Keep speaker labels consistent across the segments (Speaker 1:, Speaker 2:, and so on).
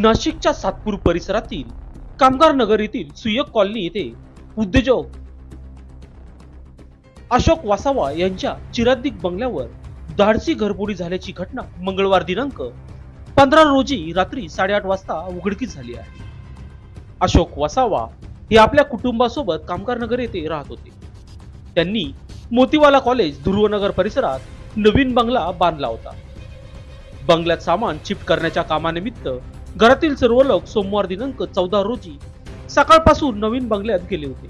Speaker 1: नाशिकच्या सातपूर परिसरातील कामगार नगर येथील सुयक कॉलनी येथे उद्योजक अशोक वासावा यांच्या चिरादिक बंगल्यावर धाडसी घरबोडी झाल्याची घटना मंगळवार दिनांक पंधरा रोजी रात्री साडेआठ वाजता उघडकीस झाली आहे. अशोक वासावा हे आपल्या कुटुंबासोबत कामगार नगर येथे राहत होते. त्यांनी मोतीवाला कॉलेज ध्रुवनगर परिसरात नवीन बंगला बांधला होता. बंगल्यात सामान शिफ्ट करण्याच्या कामानिमित्त घरातील सर्व लोक सोमवार दिनांक चौदा रोजी सकाळपासून नवीन बंगल्यात गेले होते.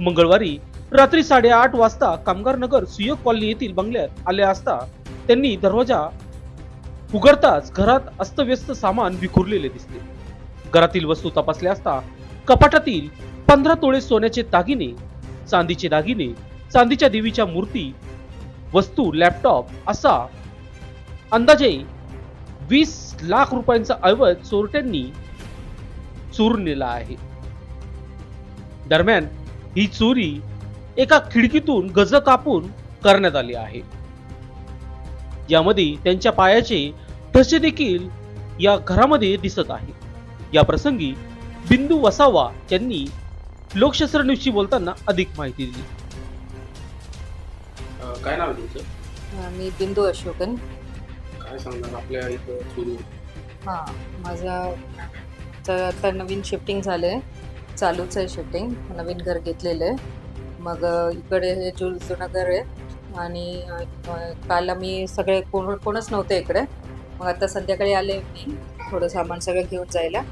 Speaker 1: मंगळवारी रात्री साडेआठ वाजता कामगार नगर सुयोग कॉलनी येथील बंगल्यात आले असता त्यांनी दरवाजा उघडताच घरात अस्तव्यस्त सामान विखुरलेले दिसले घरातील वस्तू तपासल्या असता कपाटातील पंधरा तोळे सोन्याचे दागिने चांदीचे दागिने चांदीच्या देवीच्या मूर्ती वस्तू लॅपटॉप असा अंदाजे वीस लाख रुपयांचा ऐवज चोरट्यांनी चोरून नेला आहे. दरम्यान ही चोरी एका खिडकीतून गज कापून करण्यात आली आहे. यामध्ये त्यांच्या पायाचे ठसे देखील या घरामध्ये दिसत आहे. या प्रसंगी बिंदू वसावा यांनी लोकशास्त्र न्यूजशी बोलताना अधिक माहिती दिली.
Speaker 2: काय नाव तुमचं?
Speaker 3: मी बिंदू अशोकन.
Speaker 2: काय सांगणार आपल्या इथं सुरू?
Speaker 3: हां माझा तर आता नवीन शिफ्टिंग झालं आहे चालूच आहे शिफ्टिंग नवीन घर घेतलेलं आहे. मग इकडे हे जु जुनं घर आहे. आणि काल आम्ही सगळे कोण कोणच नव्हते इकडे. मग आता संध्याकाळी आले मी. थोडं सामान सगळं घेऊन जायला.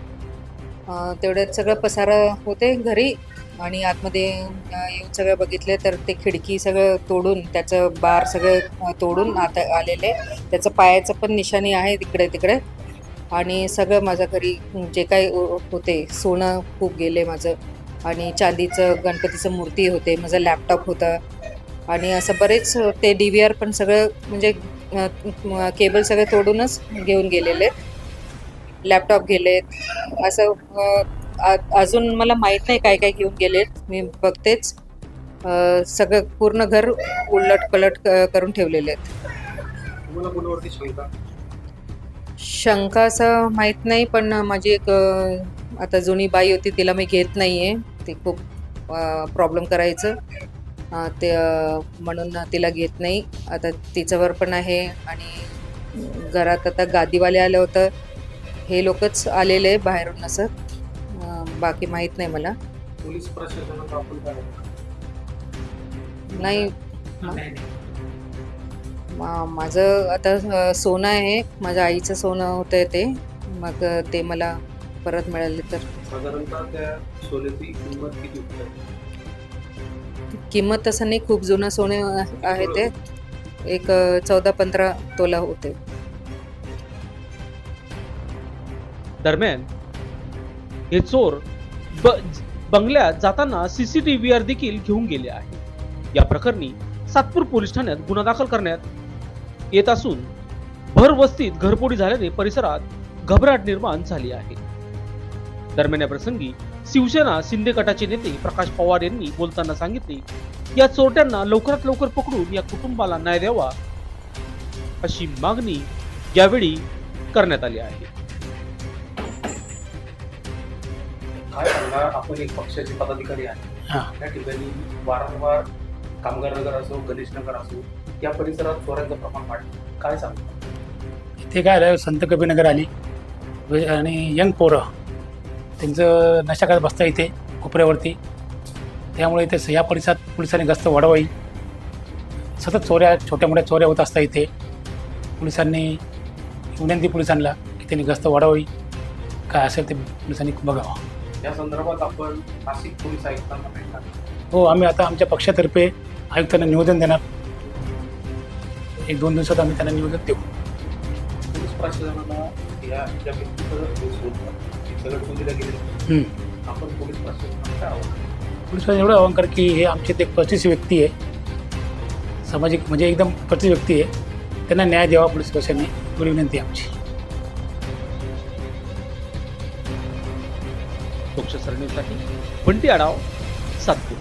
Speaker 3: तेवढ्यात सगळं पसारा होते घरी. आणि आतमध्ये येऊन सगळं बघितले तर ते खिडकी सगळं तोडून त्याचं बार सगळं तोडून आता आलेले त्याचं पायाचं पण निशाणी आहे तिकडे तिकडे. आणि सगळं माझ्या घरी जे काही हो, होते सोनं खूप गेले माझं. आणि चांदीचं गणपतीचं मूर्ती होते माझं लॅपटॉप होता. आणि असं बरेच ते डी व्ही आर पण सगळं म्हणजे केबल सगळे तोडूनच घेऊन गेलेले. लॅपटॉप गेलेत. असं अजून मला माहीत नाही काय काय घेऊन गेलेत. मी बघतेच. सगळं पूर्ण घर उलट पलट करून ठेवलेले आहेत.
Speaker 2: शंका?
Speaker 3: असं माहीत नाही पण माझी एक आता जुनी बाई होती तिला मी घेत नाही आहे ती खूप प्रॉब्लेम करायचं. ते म्हणून तिला घेत नाही. आता तिच्यावर पण आहे आणि घरात आता गादीवाले आलं होतं. हे लोकच आलेले बाहेरून असं. बाकी माहीत नाही मला.
Speaker 2: पोलीस प्रशासनात आपण काय
Speaker 3: नाही. म- माझं आता सोनं आहे. माझ्या आईचं सोनं होतं ते. मग ते मला परत मिळाले तर.
Speaker 2: साधारणतः त्या सोन्याची किंमत किती होती?
Speaker 3: किंमत तसं नाही. खूप जुनं सोने आहे ते. एक चौदा पंधरा तोला होते.
Speaker 1: दरम्यान हे चोर ब- बंगल्यात जाताना सीसीटीव्ही आर देखील घेऊन गेले आहे या प्रकरणी सातपूर पोलीस ठाण्यात गुन्हा दाखल करण्यात येत असून भर वस्तीत घरपोडी झाल्याने परिसरात घबराट निर्माण झाली आहे. दरम्यान या प्रसंगी शिवसेना शिंदे गटाचे नेते प्रकाश पवार यांनी बोलताना सांगितले या चोरट्यांना लवकरात लवकर पकडून या कुटुंबाला न्याय द्यावा अशी मागणी यावेळी करण्यात आली आहे.
Speaker 2: काय सांगणार आपण एक पक्षाचे पदाधिकारी आहे.
Speaker 4: हा.
Speaker 2: त्या ठिकाणी वारंवार कामगार नगर असो गणेश नगर असो या परिसरात चोऱ्यांचं प्रमाण वाढलं. काय सांगणार
Speaker 4: इथे काय आलं संत कबीरनगर आली. आणि यंग पोरं. त्यांचं नशा करत बसता इथे कोपऱ्यावरती. त्यामुळे इथे या परिसरात पोलिसांनी गस्त वाढवावी. सतत चोऱ्या छोट्या मोठ्या चोऱ्या होत असतात इथे. पोलिसांनी विनंती पोलिसांना की त्यांनी गस्त वाढवावी काय असेल ते पोलिसांनी बघावं.
Speaker 2: या संदर्भात आपण नाशिक पोलीस आयुक्तांना भेटणार
Speaker 4: हो आम्ही आता आमच्या पक्षातर्फे आयुक्तांना निवेदन देणार एक दोन दिवसात आम्ही त्यांना निवेदन देऊ.
Speaker 2: पोलीस प्रशासनाला या ज्या. आपण पोलीस प्रशासनाला काय आव्हान
Speaker 4: एवढं आव्हान कर की हे आमचे एक प्रतिष्ठित व्यक्ती आहे. सामाजिक म्हणजे एकदम प्रतिष्ठित व्यक्ती आहे. त्यांना न्याय द्यावा पोलीस प्रशासनाने. एवढी विनंती आमची.
Speaker 1: पक्षसरणीसाठी न्यूजसाठी बंटी आढाव सातपूर